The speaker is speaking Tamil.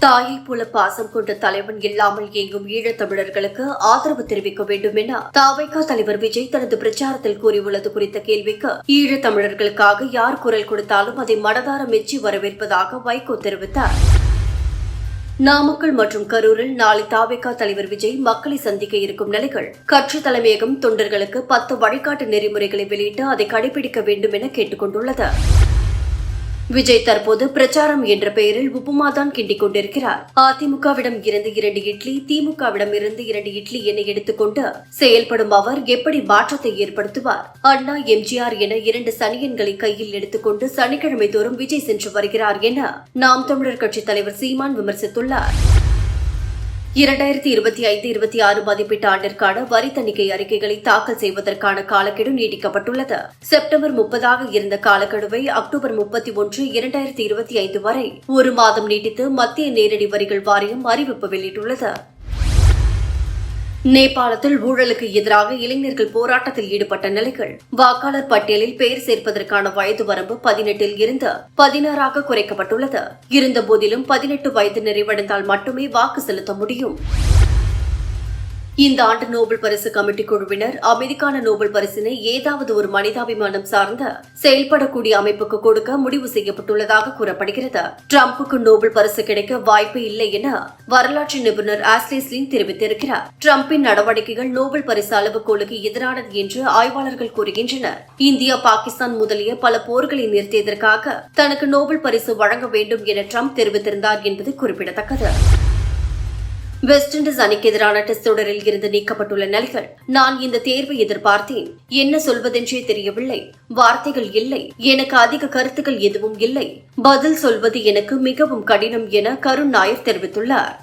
தாயை போல பாசம் கொண்ட தலைவன் இல்லாமல் இயங்கும் ஈழத் தமிழர்களுக்கு ஆதரவு தெரிவிக்க வேண்டும் என தாவைக்கா தலைவர் விஜய் தனது பிரச்சாரத்தில் கூறியுள்ளது குறித்த கேள்விக்கு ஈழத் தமிழர்களுக்காக யார் குரல் கொடுத்தாலும் அதை மனதார மெச்சி வரவேற்பதாக வைகோ தெரிவித்தார். நாமக்கல் மற்றும் கரூரில் நாளை தாவேகா தலைவர் விஜய் மக்களை சந்திக்க இருக்கும் நிலைகள் கட்சி தலைமையகம் தொண்டர்களுக்கு பத்து வழிகாட்டு நெறிமுறைகளை வெளியிட்டு அதை கடைபிடிக்க வேண்டும் என கேட்டுக் கொண்டுள்ளது விஜய் தற்போது பிரச்சாரம் என்ற பெயரில் உப்புமா தான் கிண்டிக் கொண்டிருக்கிறார். அதிமுகவிடம் இருந்து இரண்டு இட்லி திமுகவிடம் இருந்து இரண்டு இட்லி என எடுத்துக்கொண்டு செயல்படும் அவர் எப்படி மாற்றத்தை ஏற்படுத்துவார்? அண்ணா எம்ஜிஆர் என இரண்டு சனியன்களை கையில் எடுத்துக்கொண்டு சனிக்கிழமை தோறும் விஜய் சென்று வருகிறார் என நாம் தமிழர் கட்சித் தலைவர் சீமான் விமர்சித்துள்ளார். இரண்டாயிரத்தி இருபத்தி ஐந்து இருபத்தி ஆறு மதிப்பீட்டு ஆண்டிற்கான வரி தணிக்கை அறிக்கைகளை தாக்கல் செய்வதற்கான காலக்கெடு நீட்டிக்கப்பட்டுள்ளது. செப்டம்பர் முப்பதாக இருந்த காலக்கெடுவை அக்டோபர் முப்பத்தி ஒன்று இரண்டாயிரத்தி இருபத்தி ஐந்து வரை ஒரு மாதம் நீட்டித்து மத்திய நேரடி வரிகள் வாரியம் அறிவிப்பு வெளியிட்டுள்ளது. நேபாளத்தில் ஊழலுக்கு எதிராக இளைஞர்கள் போராட்டத்தில் ஈடுபட்ட நிலைகள். வாக்காளர் பட்டியலில் பெயர் சேர்ப்பதற்கான வயது வரம்பு பதினெட்டில் இருந்து பதினாறாக குறைக்கப்பட்டுள்ளது. இருந்தபோதிலும் பதினெட்டு வயது நிறைவடைந்தால் மட்டுமே வாக்கு செலுத்த முடியும். இந்த ஆண்டு நோபல் பரிசு கமிட்டி குழுவினர் அமைதிக்கான நோபல் பரிசினை ஏதாவது ஒரு மனிதாபிமானம் சார்ந்த செயல்படக்கூடிய அமைப்புக்கு கொடுக்க முடிவு செய்யப்பட்டுள்ளதாக கூறப்படுகிறது. டிரம்புக்கு நோபல் பரிசு கிடைக்க வாய்ப்பு இல்லை என வரலாற்று நிபுணர் ஆஸ்லேஸ்லின் தெரிவித்திருக்கிறார். டிரம்பின் நடவடிக்கைகள் நோபல் பரிசு அளவுகோலுக்கு எதிரானது என்று ஆய்வாளர்கள் கூறுகின்றனர். இந்தியா பாகிஸ்தான் முதலிய பல போர்களை நிறுத்தியதற்காக தனக்கு நோபல் பரிசு வழங்க வேண்டும் என ட்ரம்ப் தெரிவித்திருந்தார் என்பது குறிப்பிடத்தக்கது. வெஸ்ட் இண்டீஸ் அணிக்கு எதிரான டெஸ்ட் தொடரில் இருந்து நீக்கப்பட்டுள்ள நிலைகள். நான் இந்த தேர்வை எதிர்பார்த்தேன். என்ன சொல்வதென்றே தெரியவில்லை. வார்த்தைகள் இல்லை. எனக்கு அதிக கருத்துக்கள் எதுவும் இல்லை. பதில் சொல்வது எனக்கு மிகவும் கடினம் என கருண் நாயர் தெரிவித்துள்ளார்.